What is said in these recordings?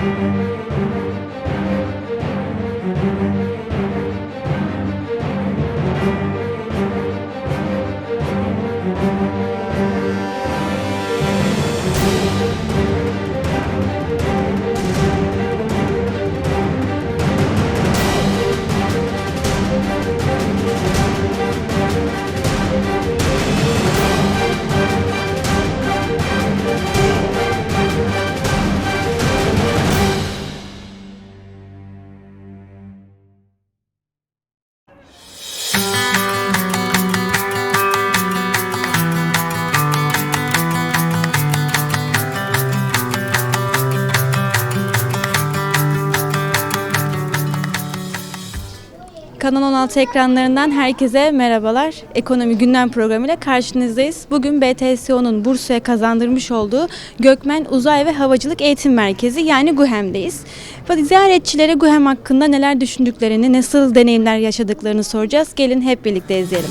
Música Kanal 16 ekranlarından herkese merhabalar. Ekonomi Gündem Programı ile karşınızdayız. Bugün BTSO'nun Bursa'ya kazandırmış olduğu Gökmen Uzay ve Havacılık Eğitim Merkezi yani GUHEM'deyiz. Ziyaretçilere GUHEM hakkında neler düşündüklerini, nasıl deneyimler yaşadıklarını soracağız. Gelin hep birlikte izleyelim.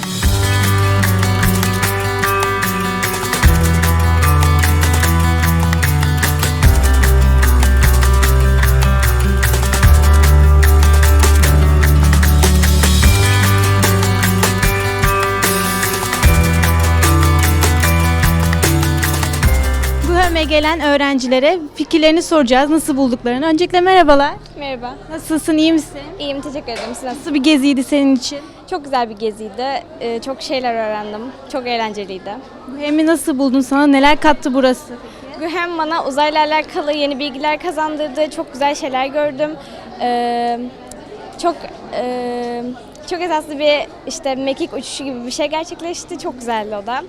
Gelen öğrencilere fikirlerini soracağız. Nasıl bulduklarını. Öncelikle merhabalar. Merhaba. Nasılsın, iyi misin? İyiyim, teşekkür ederim. Siz nasılsınız? Nasıl bir geziydi senin için? Çok güzel bir geziydi. Ee, çok şeyler öğrendim. Çok eğlenceliydi. GUHEM'i nasıl buldun? Sana neler kattı burası? Hem bana uzayla alakalı yeni bilgiler kazandırdı. Çok güzel şeyler gördüm. Ee, çok e, çok esaslı bir işte mekik uçuşu gibi bir şey gerçekleşti. Çok güzeldi o da.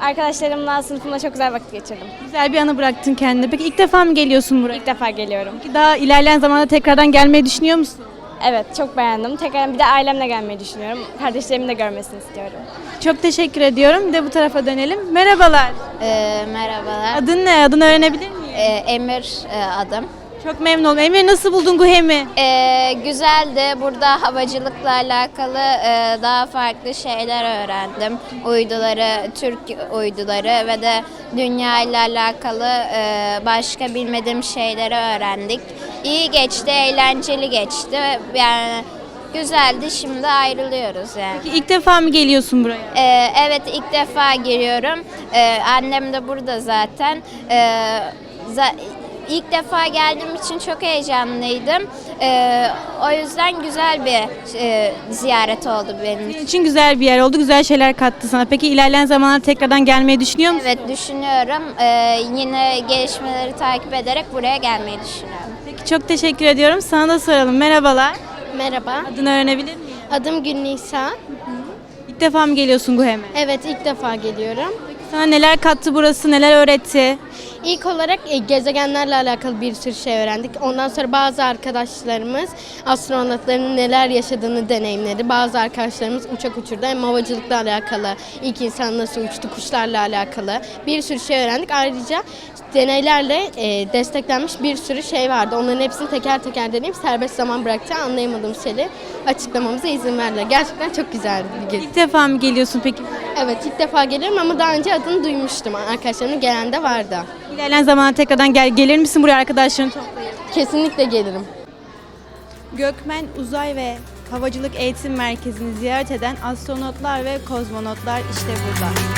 Arkadaşlarımla sınıfımda çok güzel vakit geçirdim. Güzel bir anı bıraktın kendine. Peki ilk defa mı geliyorsun buraya? İlk defa geliyorum. Peki daha ilerleyen zamanda tekrardan gelmeyi düşünüyor musun? Evet, çok beğendim. Tekrar bir de ailemle gelmeyi düşünüyorum. Kardeşlerimin de görmesini istiyorum. Çok teşekkür ediyorum. Bir de bu tarafa dönelim. Merhabalar. Ee, merhabalar. Adın ne? Adını öğrenebilir miyim? Ee, Emir e, adım. Çok memnun oldum. Emir nasıl buldun GUHEM'i? Ee, güzeldi. Burada havacılıkla alakalı e, daha farklı şeyler öğrendim. Uyduları, Türk uyduları ve de dünya ile alakalı e, başka bilmediğim şeyleri öğrendik. İyi geçti, eğlenceli geçti. Yani güzeldi. Şimdi ayrılıyoruz yani. Peki ilk defa mı geliyorsun buraya? Ee, evet ilk defa giriyorum. Ee, annem de burada zaten. Ee, za- ilk defa geldiğim için çok heyecanlıydım. Ee, o yüzden güzel bir e, ziyaret oldu benim için. Senin için güzel bir yer oldu. Güzel şeyler kattı sana. Peki ilerleyen zamanlarda tekrardan gelmeyi düşünüyor musun? Evet düşünüyorum. Ee, yine gelişmeleri takip ederek buraya gelmeyi düşünüyorum. Peki çok teşekkür ediyorum. Sana da soralım. Merhabalar. Merhaba, Adını öğrenebilir miyim? adım Gülnisa. İlk defa mı geliyorsun GUHEM'e? Evet, ilk defa geliyorum. Sana neler kattı burası, neler öğretti? İlk olarak e, gezegenlerle alakalı bir sürü şey öğrendik. Ondan sonra bazı arkadaşlarımız astronotların neler yaşadığını deneyimledi. Bazı arkadaşlarımız uçak uçurdu. Hem havacılıkla alakalı, ilk insan nasıl uçtu, kuşlarla alakalı bir sürü şey öğrendik. Ayrıca deneylerle e, desteklenmiş bir sürü şey vardı. Onların hepsini teker teker deneyip serbest zaman bıraktı. Anlayamadığım şeyleri açıklamamıza izin verdiler. Gerçekten çok güzeldi bir gezi. İlk defa mı geliyorsun peki? Evet ilk defa gelirim ama daha önce adını duymuştum. Arkadaşlarımın gelen de vardı. İlerleyen zamanda tekrardan gel gelir misin buraya arkadaşlarını toplayıp? Kesinlikle gelirim. Gökmen Uzay ve Havacılık Eğitim Merkezi'ni ziyaret eden astronotlar ve kozmonotlar işte burada.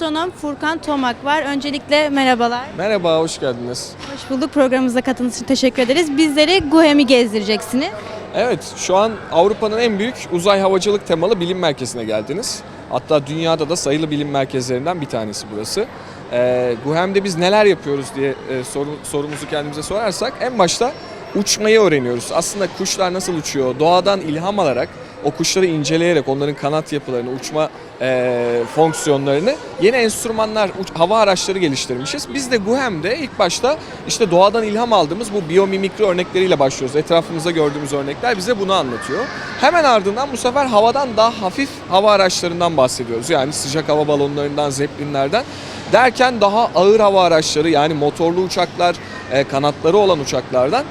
Yanımızda astronom Furkan Tomak var. Öncelikle merhabalar. Merhaba, hoş geldiniz. Hoş bulduk. Programımıza katıldığınız için teşekkür ederiz. Bizleri GUHEM'i gezdireceksiniz. Evet, şu an Avrupa'nın en büyük uzay havacılık temalı bilim merkezine geldiniz. Hatta dünyada da sayılı bilim merkezlerinden bir tanesi burası. Ee, GUHEM'de biz neler yapıyoruz diye e, soru, sorumuzu kendimize sorarsak en başta uçmayı öğreniyoruz. Aslında kuşlar nasıl uçuyor, doğadan ilham alarak o kuşları inceleyerek onların kanat yapılarını, uçma e, fonksiyonlarını yeni enstrümanlar, uç- hava araçları geliştirmişiz. Biz de GUHEM'de ilk başta işte doğadan ilham aldığımız bu biyomimikri örnekleriyle başlıyoruz. Etrafımızda gördüğümüz örnekler bize bunu anlatıyor. Hemen ardından bu sefer havadan daha hafif hava araçlarından bahsediyoruz. Yani sıcak hava balonlarından, zeplinlerden derken daha ağır hava araçları yani motorlu uçaklar, e, kanatları olan uçaklardan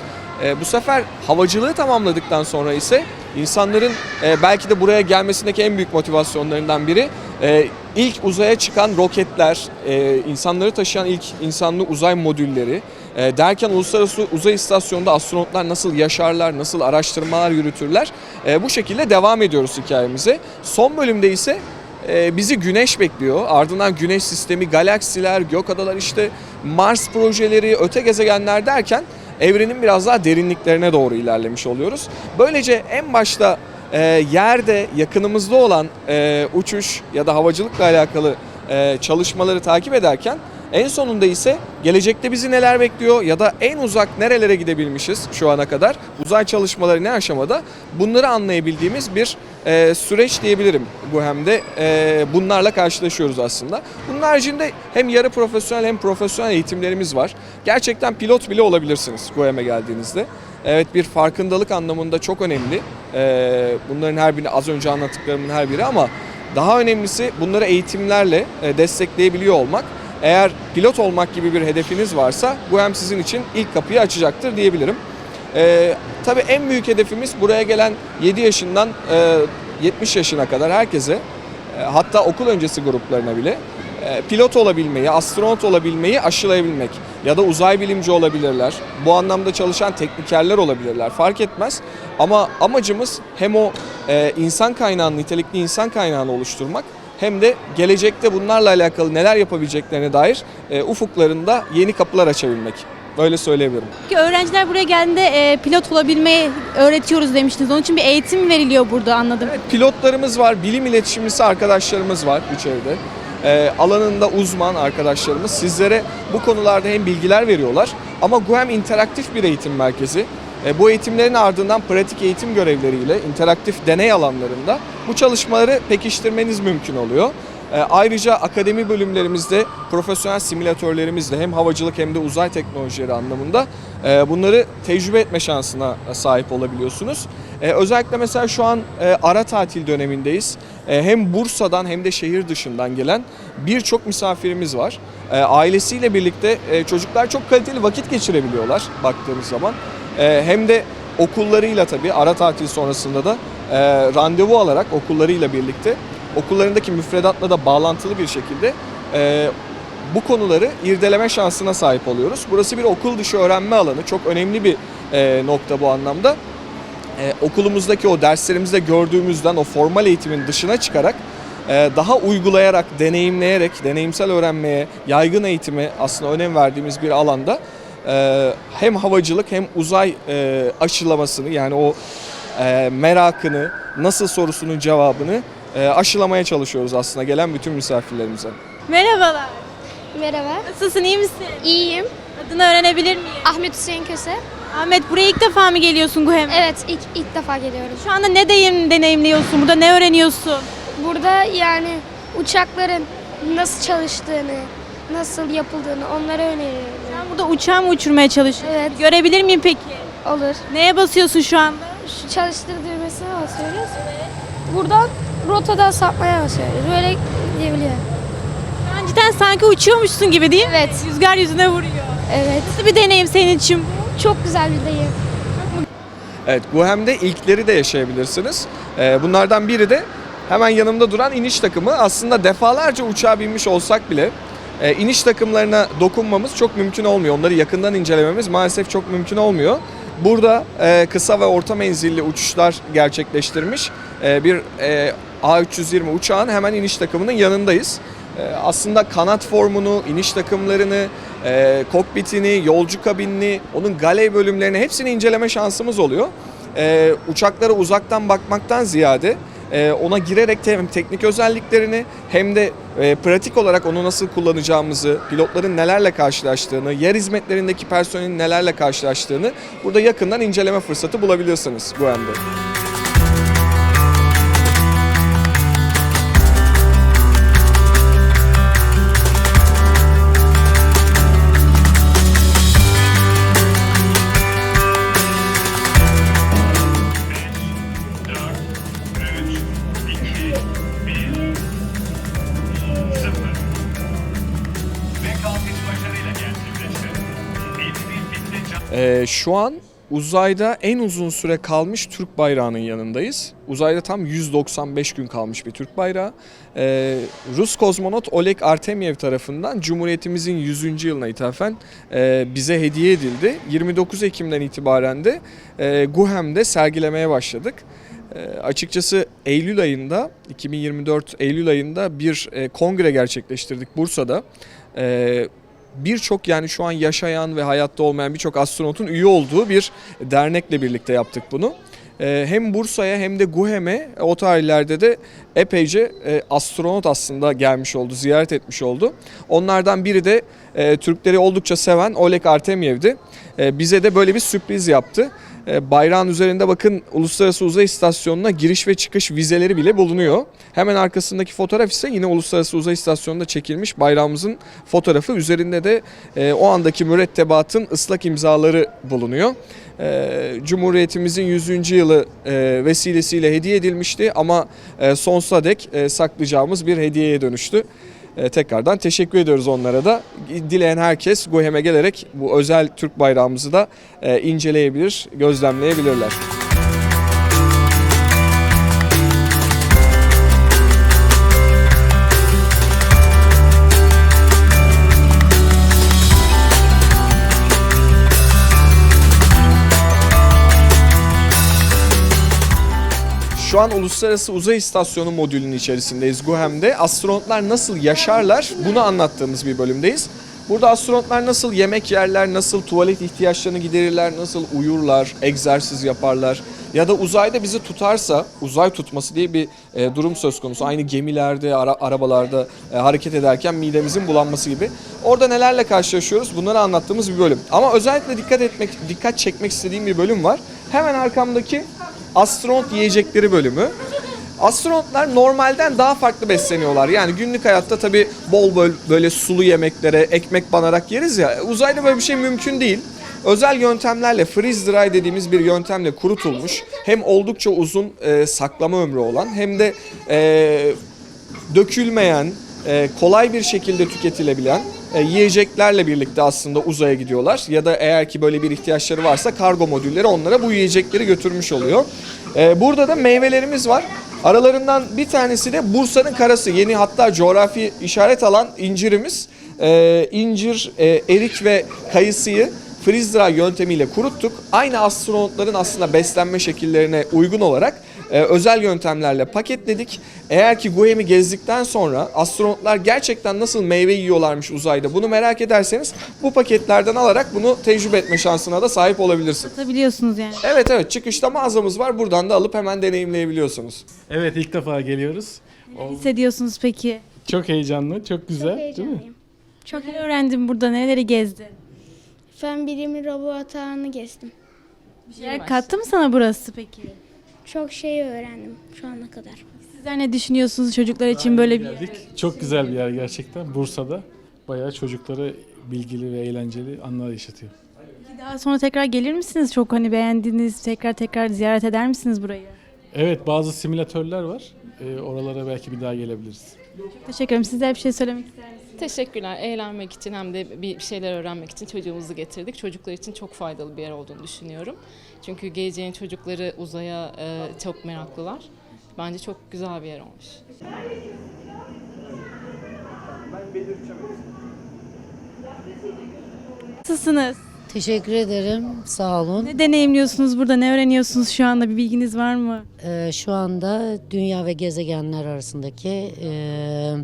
e, bu sefer havacılığı tamamladıktan sonra ise insanların e, belki de buraya gelmesindeki en büyük motivasyonlarından biri e, ilk uzaya çıkan roketler, e, insanları taşıyan ilk insanlı uzay modülleri e, derken uluslararası uzay istasyonunda astronotlar nasıl yaşarlar, nasıl araştırmalar yürütürler e, bu şekilde devam ediyoruz hikayemize. Son bölümde ise ee, bizi güneş bekliyor. Ardından güneş sistemi, galaksiler, gök adalar işte Mars projeleri, öte gezegenler derken evrenin biraz daha derinliklerine doğru ilerlemiş oluyoruz. Böylece en başta e, yerde yakınımızda olan e, uçuş ya da havacılıkla alakalı e, çalışmaları takip ederken en sonunda ise gelecekte bizi neler bekliyor ya da en uzak nerelere gidebilmişiz şu ana kadar uzay çalışmaları ne aşamada bunları anlayabildiğimiz bir e, süreç diyebilirim bu hem de e, bunlarla karşılaşıyoruz aslında. Bunun haricinde hem yarı profesyonel hem profesyonel eğitimlerimiz var. Gerçekten pilot bile olabilirsiniz GUEM'e geldiğinizde. Evet bir farkındalık anlamında çok önemli. E, bunların her birini az önce anlattıklarımın her biri ama daha önemlisi bunları eğitimlerle e, destekleyebiliyor olmak. Eğer pilot olmak gibi bir hedefiniz varsa bu hem sizin için ilk kapıyı açacaktır diyebilirim. Ee, tabii en büyük hedefimiz buraya gelen 7 yaşından e, 70 yaşına kadar herkese e, hatta okul öncesi gruplarına bile e, pilot olabilmeyi, astronot olabilmeyi aşılayabilmek ya da uzay bilimci olabilirler. Bu anlamda çalışan teknikerler olabilirler. Fark etmez. Ama amacımız hem o e, insan kaynağını, nitelikli insan kaynağını oluşturmak hem de gelecekte bunlarla alakalı neler yapabileceklerine dair e, ufuklarında yeni kapılar açabilmek. Böyle söyleyebilirim. Peki öğrenciler buraya geldiğinde e, pilot olabilmeyi öğretiyoruz demiştiniz. Onun için bir eğitim veriliyor burada anladım. Evet, pilotlarımız var, bilim iletişimcisi arkadaşlarımız var içeride. Ee, alanında uzman arkadaşlarımız sizlere bu konularda hem bilgiler veriyorlar ama GUEM interaktif bir eğitim merkezi. Ee, bu eğitimlerin ardından pratik eğitim görevleriyle interaktif deney alanlarında bu çalışmaları pekiştirmeniz mümkün oluyor. Ee, ayrıca akademi bölümlerimizde profesyonel simülatörlerimizle hem havacılık hem de uzay teknolojileri anlamında e, bunları tecrübe etme şansına sahip olabiliyorsunuz. Ee, özellikle mesela şu an e, ara tatil dönemindeyiz. E, hem Bursa'dan hem de şehir dışından gelen birçok misafirimiz var. E, ailesiyle birlikte e, çocuklar çok kaliteli vakit geçirebiliyorlar baktığımız zaman. E, hem de okullarıyla tabii ara tatil sonrasında da e, randevu alarak okullarıyla birlikte okullarındaki müfredatla da bağlantılı bir şekilde e, bu konuları irdeleme şansına sahip oluyoruz. Burası bir okul dışı öğrenme alanı. Çok önemli bir e, nokta bu anlamda. E, okulumuzdaki o derslerimizde gördüğümüzden o formal eğitimin dışına çıkarak e, daha uygulayarak, deneyimleyerek, deneyimsel öğrenmeye, yaygın eğitime aslında önem verdiğimiz bir alanda e, hem havacılık hem uzay e, aşılamasını yani o e, merakını, nasıl sorusunun cevabını aşılamaya çalışıyoruz aslında gelen bütün misafirlerimize. Merhabalar. Merhaba. Nasılsın, iyi misin? İyiyim. Adını öğrenebilir miyim? Ahmet Hüseyin Köse. Ahmet buraya ilk defa mı geliyorsun GUHEM'e? Evet ilk ilk defa geliyorum. Şu anda ne deyim deneyimliyorsun? Burada ne öğreniyorsun? Burada yani uçakların nasıl çalıştığını, nasıl yapıldığını onları öneriyorum. Sen burada uçağı mı uçurmaya çalışıyorsun? Evet. Görebilir miyim peki? Olur. Neye basıyorsun şu anda? Şu çalıştır düğmesine basıyoruz. Buradan rotadan sapmaya basıyoruz. Böyle gidebiliyor. Cidden sanki uçuyormuşsun gibi değil mi? Evet. Rüzgar yüzüne vuruyor. Evet. Nasıl bir deneyim senin için? Çok güzel bir deyim. Evet, Guhem'de ilkleri de yaşayabilirsiniz. Ee, bunlardan biri de hemen yanımda duran iniş takımı. Aslında defalarca uçağa binmiş olsak bile e, iniş takımlarına dokunmamız çok mümkün olmuyor. Onları yakından incelememiz maalesef çok mümkün olmuyor. Burada e, kısa ve orta menzilli uçuşlar gerçekleştirmiş e, bir A320 uçağın hemen iniş takımının yanındayız. E, aslında kanat formunu, iniş takımlarını, e, kokpitini, yolcu kabinini, onun galev bölümlerini hepsini inceleme şansımız oluyor. E, uçaklara uzaktan bakmaktan ziyade e, ona girerek hem teknik özelliklerini hem de e, pratik olarak onu nasıl kullanacağımızı, pilotların nelerle karşılaştığını, yer hizmetlerindeki personelin nelerle karşılaştığını burada yakından inceleme fırsatı bulabilirsiniz Guam'da. Şu an uzayda en uzun süre kalmış Türk bayrağının yanındayız. Uzayda tam 195 gün kalmış bir Türk bayrağı. Ee, Rus kozmonot Oleg Artemyev tarafından Cumhuriyetimizin 100. yılına ithafen e, bize hediye edildi. 29 Ekim'den itibaren de e, Guhem'de sergilemeye başladık. E, açıkçası Eylül ayında 2024 Eylül ayında bir e, kongre gerçekleştirdik Bursa'da. E, birçok yani şu an yaşayan ve hayatta olmayan birçok astronotun üye olduğu bir dernekle birlikte yaptık bunu. E, hem Bursa'ya hem de GUHEM'e o tarihlerde de epeyce e, astronot aslında gelmiş oldu, ziyaret etmiş oldu. Onlardan biri de e, Türkleri oldukça seven Oleg Artemyev'di. E, bize de böyle bir sürpriz yaptı. E, bayrağın üzerinde bakın Uluslararası Uzay İstasyonu'na giriş ve çıkış vizeleri bile bulunuyor. Hemen arkasındaki fotoğraf ise yine Uluslararası Uzay İstasyonu'nda çekilmiş bayrağımızın fotoğrafı. Üzerinde de e, o andaki mürettebatın ıslak imzaları bulunuyor. E, Cumhuriyetimizin 100. yılı vesilesiyle hediye edilmişti ama e, sonsuza dek saklayacağımız bir hediyeye dönüştü. E, tekrardan teşekkür ediyoruz onlara da. Dileyen herkes GOHEM'e gelerek bu özel Türk bayrağımızı da e, inceleyebilir, gözlemleyebilirler. Şu an Uluslararası Uzay İstasyonu modülünün içerisindeyiz GUHEM'de. Astronotlar nasıl yaşarlar bunu anlattığımız bir bölümdeyiz. Burada astronotlar nasıl yemek yerler, nasıl tuvalet ihtiyaçlarını giderirler, nasıl uyurlar, egzersiz yaparlar ya da uzayda bizi tutarsa, uzay tutması diye bir e, durum söz konusu. Aynı gemilerde, ara- arabalarda e, hareket ederken midemizin bulanması gibi. Orada nelerle karşılaşıyoruz bunları anlattığımız bir bölüm. Ama özellikle dikkat etmek, dikkat çekmek istediğim bir bölüm var. Hemen arkamdaki astronot yiyecekleri bölümü. Astronotlar normalden daha farklı besleniyorlar. Yani günlük hayatta tabii bol bol böyle sulu yemeklere, ekmek banarak yeriz ya. Uzayda böyle bir şey mümkün değil. Özel yöntemlerle freeze dry dediğimiz bir yöntemle kurutulmuş hem oldukça uzun e, saklama ömrü olan hem de e, dökülmeyen, e, kolay bir şekilde tüketilebilen e, yiyeceklerle birlikte aslında uzaya gidiyorlar. Ya da eğer ki böyle bir ihtiyaçları varsa kargo modülleri onlara bu yiyecekleri götürmüş oluyor. E, Burada da meyvelerimiz var. Aralarından bir tanesi de Bursa'nın karası. Yeni hatta coğrafi işaret alan incirimiz. İncir, erik ve kayısıyı freeze dry yöntemiyle kuruttuk. Aynı astronotların aslında beslenme şekillerine uygun olarak e, özel yöntemlerle paketledik. Eğer ki GUEM'i gezdikten sonra astronotlar gerçekten nasıl meyve yiyorlarmış uzayda bunu merak ederseniz bu paketlerden alarak bunu tecrübe etme şansına da sahip olabilirsin. Satabiliyorsunuz yani. Evet evet çıkışta mağazamız var buradan da alıp hemen deneyimleyebiliyorsunuz. Evet ilk defa geliyoruz. O- Hissediyorsunuz peki? Çok heyecanlı, çok güzel değil mi? Çok ne öğrendin burada? Neleri gezdin? Fen bilimi laboratuvarını gezdim. Bir şeyler kattı mı sana burası peki? Çok şey öğrendim şu ana kadar. Sizler ne düşünüyorsunuz çocuklar için böyle bir yer? Geldik. Çok güzel bir yer gerçekten. Bursa'da bayağı çocuklara bilgili ve eğlenceli anlar yaşatıyor. Peki Daha sonra tekrar gelir misiniz? Çok hani beğendiğiniz tekrar tekrar ziyaret eder misiniz burayı? Evet bazı simülatörler var. Ee, oralara belki bir daha gelebiliriz. Teşekkür ederim. Sizler bir şey söylemek ister misiniz? Teşekkürler. Eğlenmek için hem de bir şeyler öğrenmek için çocuğumuzu getirdik. Çocuklar için çok faydalı bir yer olduğunu düşünüyorum. Çünkü geleceğin çocukları uzaya e, çok meraklılar. Bence çok güzel bir yer olmuş. Nasılsınız? Teşekkür ederim. Sağ olun. Ne deneyimliyorsunuz burada? Ne öğreniyorsunuz şu anda? Bir bilginiz var mı? Ee, şu anda dünya ve gezegenler arasındaki e,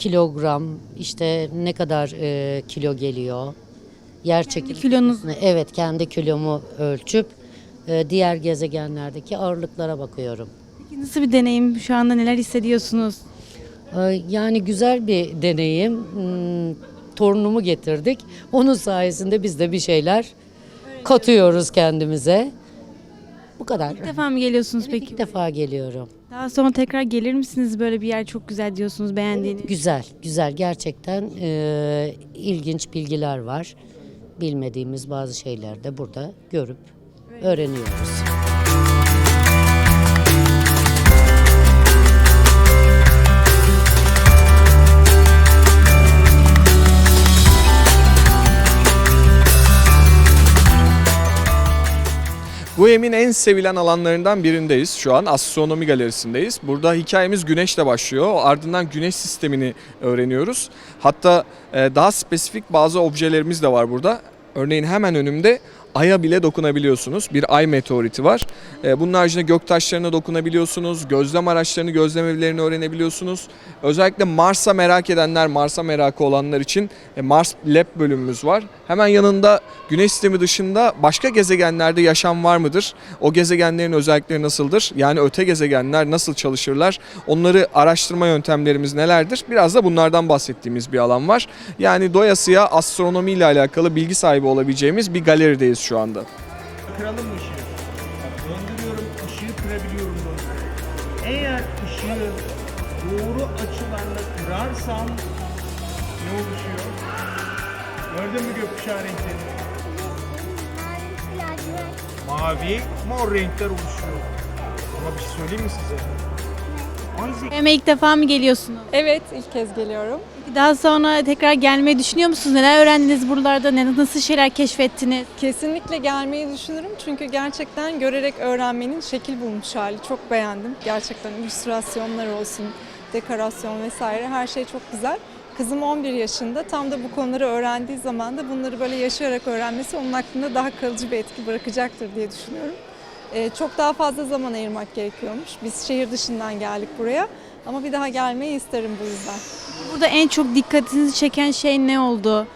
kilogram, işte ne kadar e, kilo geliyor, yer çekimi. kilonuz. Evet, kendi kilomu ölçüp e, diğer gezegenlerdeki ağırlıklara bakıyorum. Peki nasıl bir deneyim? Şu anda neler hissediyorsunuz? Ee, yani güzel bir deneyim. Hmm, torunumu getirdik. Onun sayesinde biz de bir şeyler katıyoruz kendimize. Bu kadar. İlk defa mı geliyorsunuz Evet, peki? İlk defa geliyorum. Daha sonra tekrar gelir misiniz? Böyle bir yer çok güzel diyorsunuz beğendiğiniz. Güzel, güzel. Gerçekten e, ilginç bilgiler var. Bilmediğimiz bazı şeyler de burada görüp öğreniyoruz. GUEM'in en sevilen alanlarından birindeyiz şu an. Astronomi galerisindeyiz. Burada hikayemiz güneşle başlıyor. Ardından güneş sistemini öğreniyoruz. Hatta e, daha spesifik bazı objelerimiz de var burada. Örneğin hemen önümde Ay'a bile dokunabiliyorsunuz. Bir ay meteoriti var. E, Bunun haricinde göktaşlarına dokunabiliyorsunuz. Gözlem araçlarını, gözlem evlerini öğrenebiliyorsunuz. Özellikle Mars'a merak edenler, Mars'a merakı olanlar için e, Mars Lab bölümümüz var. Hemen yanında Güneş sistemi dışında başka gezegenlerde yaşam var mıdır? O gezegenlerin özellikleri nasıldır? Yani öte gezegenler nasıl çalışırlar? Onları araştırma yöntemlerimiz nelerdir? Biraz da bunlardan bahsettiğimiz bir alan var. Yani doyasıya astronomi ile alakalı bilgi sahibi olabileceğimiz bir galerideyiz şu anda. Kıralım mı ışığı? Bak döndürüyorum, ışığı kırabiliyorum böyle. Eğer ışığı doğru açılarla kırarsam ne oluşuyor? Gördün mü gökkuşağı renklerini? Mavi, mor renkler oluşuyor. Ama bir şey söyleyeyim mi size? GUHEM'e ilk defa mı geliyorsunuz? Evet, ilk kez geliyorum. Daha sonra tekrar gelmeyi düşünüyor musunuz? Neler öğrendiniz buralarda? Ne, nasıl şeyler keşfettiniz? Kesinlikle gelmeyi düşünürüm çünkü gerçekten görerek öğrenmenin şekil bulmuş hali. Çok beğendim. Gerçekten illüstrasyonlar olsun, dekorasyon vesaire her şey çok güzel. Kızım 11 yaşında. Tam da bu konuları öğrendiği zaman da bunları böyle yaşayarak öğrenmesi onun aklında daha kalıcı bir etki bırakacaktır diye düşünüyorum. Ee, çok daha fazla zaman ayırmak gerekiyormuş. Biz şehir dışından geldik buraya. Ama bir daha gelmeyi isterim bu yüzden. Burada en çok dikkatinizi çeken şey ne oldu?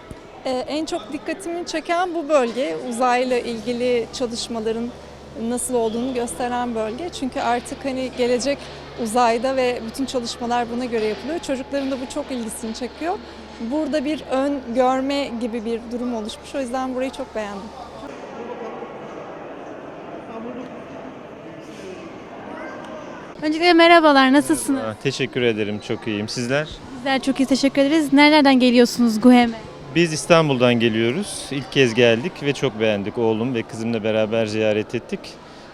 Ee, en çok dikkatimi çeken bu bölge. Uzayla ilgili çalışmaların nasıl olduğunu gösteren bölge. Çünkü artık hani gelecek uzayda ve bütün çalışmalar buna göre yapılıyor. Çocukların da bu çok ilgisini çekiyor. Burada bir ön görme gibi bir durum oluşmuş. O yüzden burayı çok beğendim. Öncelikle merhabalar, nasılsınız? Aa, Teşekkür ederim, çok iyiyim. Sizler? Bizler çok iyi teşekkür ederiz. Nerelerden geliyorsunuz GUHEM'e? Biz İstanbul'dan geliyoruz. İlk kez geldik ve çok beğendik. Oğlum ve kızımla beraber ziyaret ettik.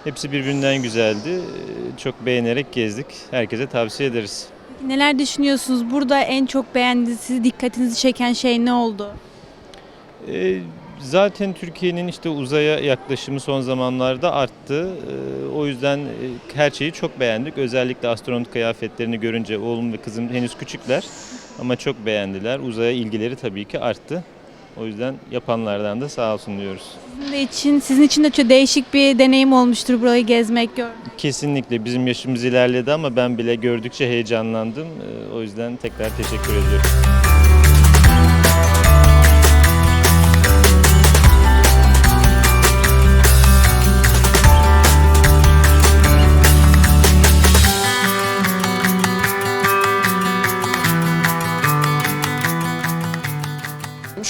Hepsi birbirinden güzeldi. Ee, Çok beğenerek gezdik. Herkese tavsiye ederiz. Peki Neler düşünüyorsunuz? Burada en çok beğendiğiniz, sizi dikkatinizi çeken şey ne oldu? Ee, Zaten Türkiye'nin işte uzaya yaklaşımı son zamanlarda arttı. Ee, O yüzden e, her şeyi çok beğendik. Özellikle astronot kıyafetlerini görünce oğlum ve kızım henüz küçükler ama çok beğendiler. Uzaya ilgileri tabii ki arttı. O yüzden yapanlardan da sağ olsun diyoruz. Sizin de için, sizin için de çok değişik bir deneyim olmuştur burayı gezmek, görmek. Kesinlikle bizim yaşımız ilerledi ama ben bile gördükçe heyecanlandım. Ee, O yüzden tekrar teşekkür ediyorum.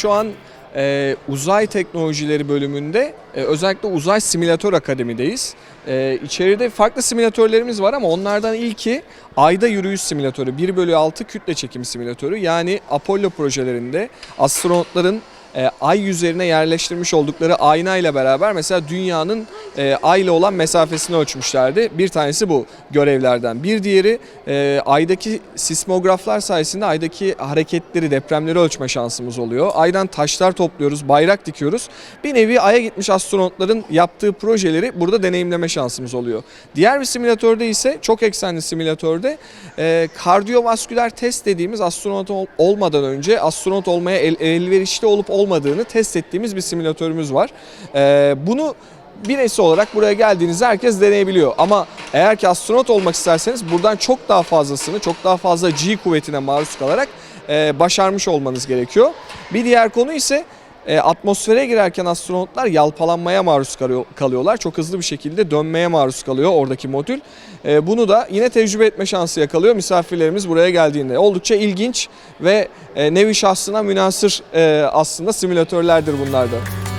Şu an e, uzay teknolojileri bölümünde e, özellikle uzay simülatör akademideyiz. E, içeride farklı simülatörlerimiz var ama onlardan ilki ayda yürüyüş simülatörü 1 bölü 6 kütle çekim simülatörü. Yani Apollo projelerinde astronotların e, ay yüzeyine yerleştirmiş oldukları ayna ile beraber mesela dünyanın e, ay ile olan mesafesini ölçmüşlerdi. Bir tanesi bu görevlerden. Bir diğeri e, aydaki sismograflar sayesinde aydaki hareketleri, depremleri ölçme şansımız oluyor. Aydan taşlar topluyoruz, bayrak dikiyoruz. Bir nevi aya gitmiş astronotların yaptığı projeleri burada deneyimleme şansımız oluyor. Diğer bir simülatörde ise çok eksenli simülatörde e, kardiyovasküler test dediğimiz astronot ol- olmadan önce astronot olmaya el- elverişli olup olmadığını test ettiğimiz bir simülatörümüz var. E, bunu bireysel olarak buraya geldiğinizde herkes deneyebiliyor. Ama eğer ki astronot olmak isterseniz buradan çok daha fazlasını, çok daha fazla G kuvvetine maruz kalarak e, başarmış olmanız gerekiyor. Bir diğer konu ise e, atmosfere girerken astronotlar yalpalanmaya maruz kalıyor- kalıyorlar. Çok hızlı bir şekilde dönmeye maruz kalıyor oradaki modül. E, bunu da yine tecrübe etme şansı yakalıyor misafirlerimiz buraya geldiğinde. Oldukça ilginç ve e, nevi şahsına münasır e, aslında simülatörlerdir bunlar da.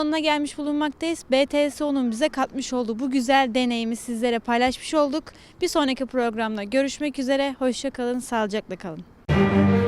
Sonuna gelmiş bulunmaktayız. BTSO'nun bize katmış olduğu bu güzel deneyimi sizlere paylaşmış olduk. Bir sonraki programda görüşmek üzere. Hoşça kalın, sağlıcakla kalın.